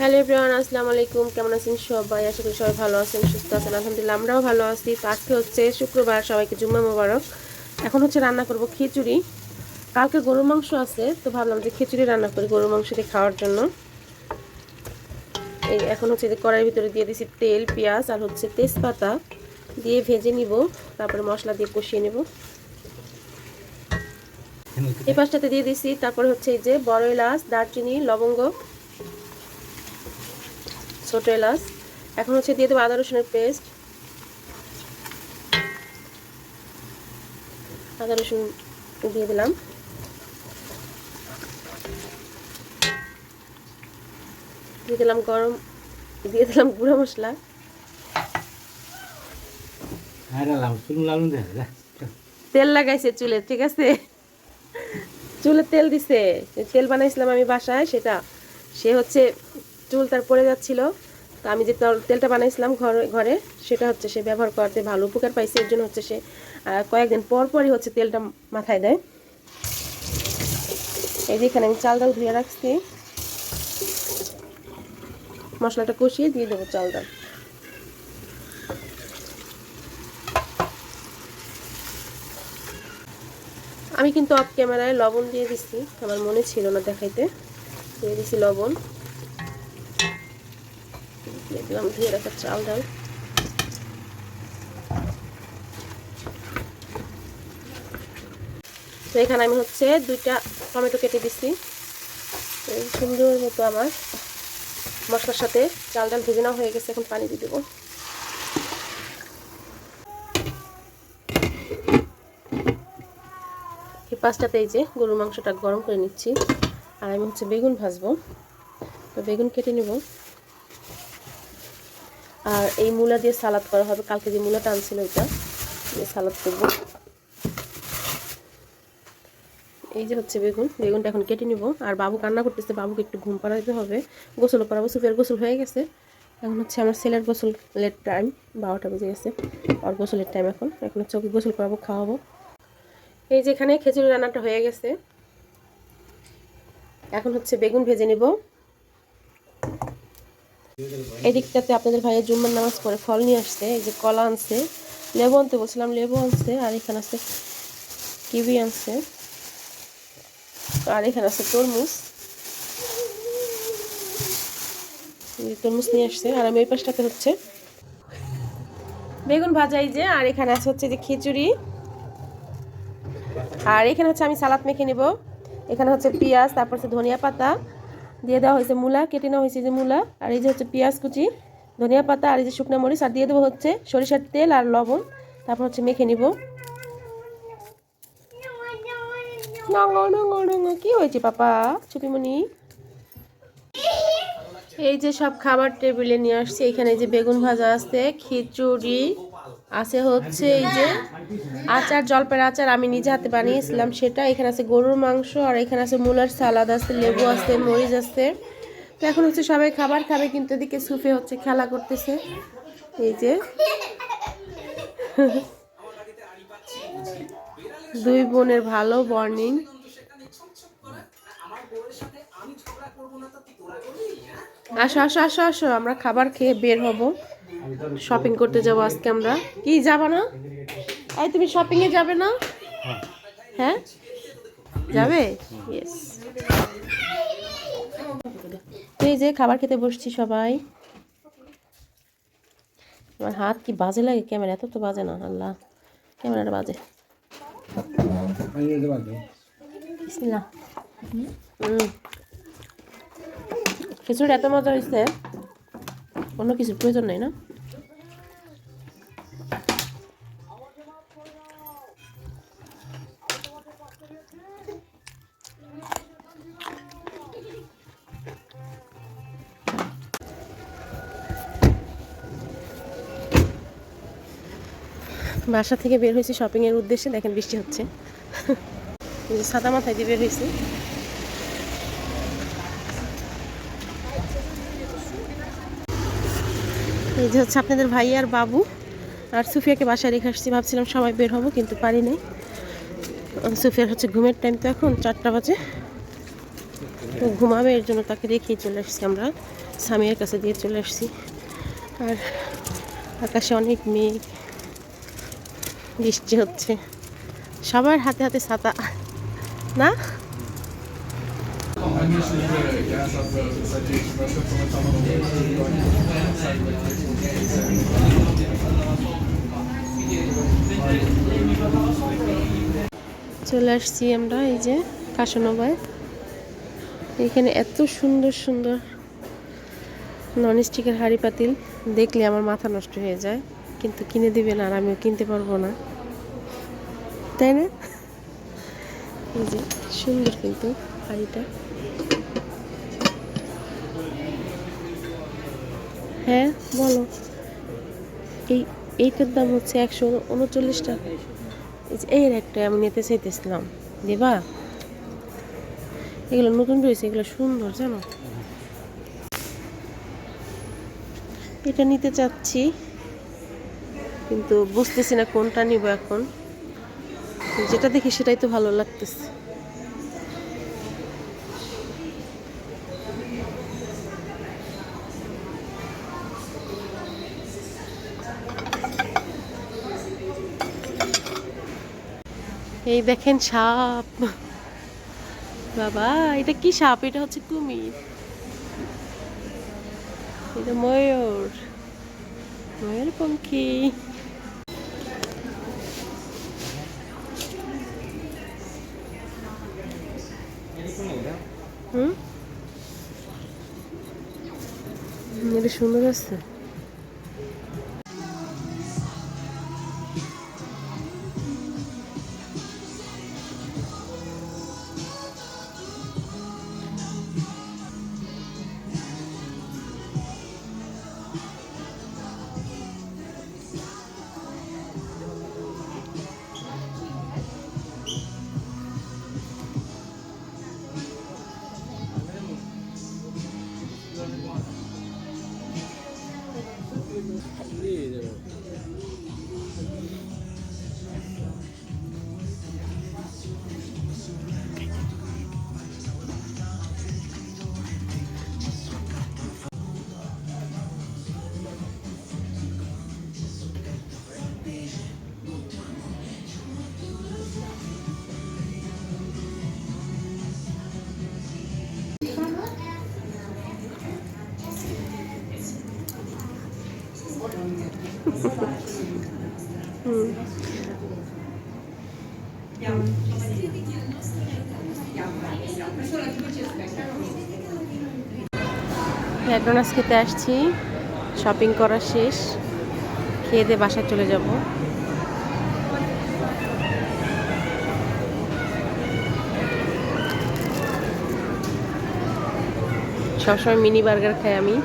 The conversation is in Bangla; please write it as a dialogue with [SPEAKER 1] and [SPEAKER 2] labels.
[SPEAKER 1] হ্যালো এভরিওয়ান, আসসালামু আলাইকুম। কেমন আছেন সবাই? আশা করি সবাই ভালো আছেন, সুস্থ আছেন। আলহামদুলিল্লাহ, আমরাও ভালো আছি। আজকে হচ্ছে শুক্রবার, সবাইকে জুম্মা মোবারক। এখন হচ্ছে রান্না করব খিচুড়ি। কালকে গরুর মাংস আছে, তো ভাবলাম যে খিচুড়ি রান্না করি গরুর মাংস দিয়ে খাওয়ার জন্য। এই এখন হচ্ছে যে কড়াইয়ের ভিতরে দিয়ে দিছি তেল, পেঁয়াজ আর হচ্ছে তেজপাতা। দিয়ে ভেজে নিব, তারপরে মশলা দিয়ে কষিয়ে নেব। এই পাশটাতে দিয়ে দিছি, তারপরে হচ্ছে এই যে বড় এলাচ, দারচিনি, লবঙ্গ। ছোটো এলাচ এখন হচ্ছে দিয়ে দেবো আদা রসুনের পেস্ট আদা রসুন দিয়ে দিলাম। দিয়ে দিলাম গরম দিয়ে দিলাম গুঁড়ো মশলা।
[SPEAKER 2] দেখা
[SPEAKER 1] তেল লাগাইছে চুলে ঠিক আছে? চুলে তেল দিছে। তেল বানাইছিলাম আমি বাসায় সেটা সে হচ্ছে চুল তার পড়ে যাচ্ছিল। তো আমি যে তেলটা বানাইছিলাম ঘরে ঘরে, সেটা হচ্ছে সে ব্যবহার করতে ভালো উপকার পাইছে। এর জন্য হচ্ছে সে কয়েকদিন পর পরই হচ্ছে তেলটা মাথায় দেয়। এই যে এখানে আমি চাল ডাল ধুয়ে রাখছি। মশলাটা কষিয়ে দিয়ে দেবো চাল ডাল। আমি কিন্তু অফ ক্যামেরায় লবণ দিয়ে দিচ্ছি আমার মনে ছিল না দেখাইতে। দিয়ে দিছি লবণ। দেখলাম ধুয়ে রাখা চাল ডাল তো এখানে আমি হচ্ছে দুইটা টমেটো কেটে দিচ্ছি সুন্দর মতো আমার মশলার সাথে চাল ডাল ভেজে হয়ে গেছে এখন পানি দিয়ে দেবো এই পাঁচটাতে এই যে গরুর মাংসটা গরম করে নিচ্ছি আর আমি হচ্ছে বেগুন ভাজবো তো বেগুন কেটে নেব আর এই মূলা দিয়ে সালাদ করা হবে। কালকে যে মূলাটা আনছিল ওইটা সালাদ করব। এই যে হচ্ছে বেগুন। বেগুনটা এখন কেটে নিব। আর বাবু কান্না করতেছে, বাবুকে একটু ঘুম পাড়াইতে হবে। গোসল করাবো, সুফের গোসল হয়ে গেছে। এখন হচ্ছে আমার ছেলের গোসল লেট টাইম বারোটা বেজে গেছে। আর গোসলের টাইম এখন। এখন হচ্ছে ওকে গোসল করাবো, খাওয়াবো। এই যে এখানে খেজুরি রান্নাটা হয়ে গেছে। এখন হচ্ছে বেগুন ভেজে নিব। এই দিকটাতে আপনাদের ভাইয়ের জুম্মার নামাজ পড়ে ফল নিয়ে আসছে, এই যে কলা আনছে, লেবু আনতে বলছিলাম, লেবু আনছে, আর এখানে আছে কিবি আনছে, আর এখানে আছে তরমুজ। তরমুজ নিয়ে আসছে, আর আমি ওই পাশটাতে হচ্ছে বেগুন ভাজা এই যে, আর এখানে আছে হচ্ছে যে খিচুড়ি। আর এখানে হচ্ছে আমি সালাদ মেখে নেব। এখানে হচ্ছে পেঁয়াজ, তারপর হচ্ছে ধনিয়া পাতা দিয়ে দেওয়া হয়েছে মূলা, কেটে নেওয়া হয়েছে যে মূলা, আর এই যে হচ্ছে পেঁয়াজ কুচি, ধনিয়া পাতা আর এই যে শুকনো মরিচ, আর দিয়ে দেবো হচ্ছে সরিষার তেল আর লবণ, তারপর হচ্ছে মেখে নিব। কি হয়েছে পাপা ছুটিমণি এই যে সব খাবার টেবিলে নিয়ে আসছে, এখানে যে বেগুন ভাজা আছে, খিচুড়ি আছে হচ্ছে এই যে আচার জলপের আচার আমি নিজে হাতে বানিয়েছিলাম, সেটা এখানে আছে গরুর মাংস আর এখানে আছে মূলার সালাদ আছে, লেবু আছে, মরিচ আছে। তো এখন হচ্ছে সবাই খাবার খাবে, কিন্তু এদিকে সুফে হচ্ছে খেলা করতেছে। এই যে দুই বোনের ভালো বর্নিং আসো আসো আসো আসো, আমরা খাবার খেয়ে বের হব। শপিং করতে যাব আজকে আমরা। কি, যাবা না? এই তুমি শপিং এ যাবে না? হ্যাঁ? যাবে? ইয়েস তুই যে খাবার খেতে বসছি সবাই। আমার হাত কি বাজে লাগে ক্যামেরা? এত তো বাজে না, আল্লাহ। ক্যামেরাটা বাজে। খিচুড়ি এত মজা হয়েছে অন্য কিছুর প্রয়োজন নেই না? বাসা থেকে বের হয়েছি শপিংয়ের উদ্দেশ্যে, দেখেন বৃষ্টি হচ্ছে। সাদা মাথায় দিয়ে বের হয়েছি। এই যে হচ্ছে আপনাদের ভাই আর বাবু। আর সুফিয়াকে বাসায় রেখে আসছি, ভাবছিলাম সবাই বের হব, কিন্তু পারি নাই। সুফিয়ার হচ্ছে ঘুমের টাইম তো এখন, চারটা বাজে। তো ঘুমাবে, এর জন্য তাকে রেখেই চলে আসছি আমরা। স্বামীর কাছে দিয়ে চলে আসছি। আর আকাশে অনেক মেঘ, বৃষ্টি হচ্ছে। সবার হাতে হাতে ছাতা। না? চলে আসছি আমরা, এই যে কাশনবায় এখানে এত সুন্দর সুন্দর নন স্টিকের হাঁড়ি পাতিল। দেখলে আমার মাথা নষ্ট হয়ে যায়। কিন্তু কিনে দিবেন আর আমিও কিনতে পারব না। তাই না? এই যে সুন্দর কিন্তু হাঁড়িটা। হ্যাঁ বলো। এই, এইটার দাম হচ্ছে একশো উনচল্লিশ টাকা। এই একটা আমি নিতে চাইতেছিলাম। দেবা? এগুলো নতুন রয়েছে, এগুলো সুন্দর, জানো? এটা নিতে চাচ্ছি, কিন্তু বুঝতেছি না কোনটা নিব এখন। যেটা দেখি সেটাই তো ভালো লাগতেছে। এই দেখেন সাপ। বাবা, এটা কি সাপ? এটা হচ্ছে কুমির। এটা ময়ূর। ময়ূর পঙ্খী। হুম? এটা সুন্দর আছে। ম্যাকডোনাল্ডস খেতে আসছি। শপিং করা শেষ। খেয়ে দিয়ে বাসায় চলে যাব। সবসময় মিনি বার্গার খাই আমি।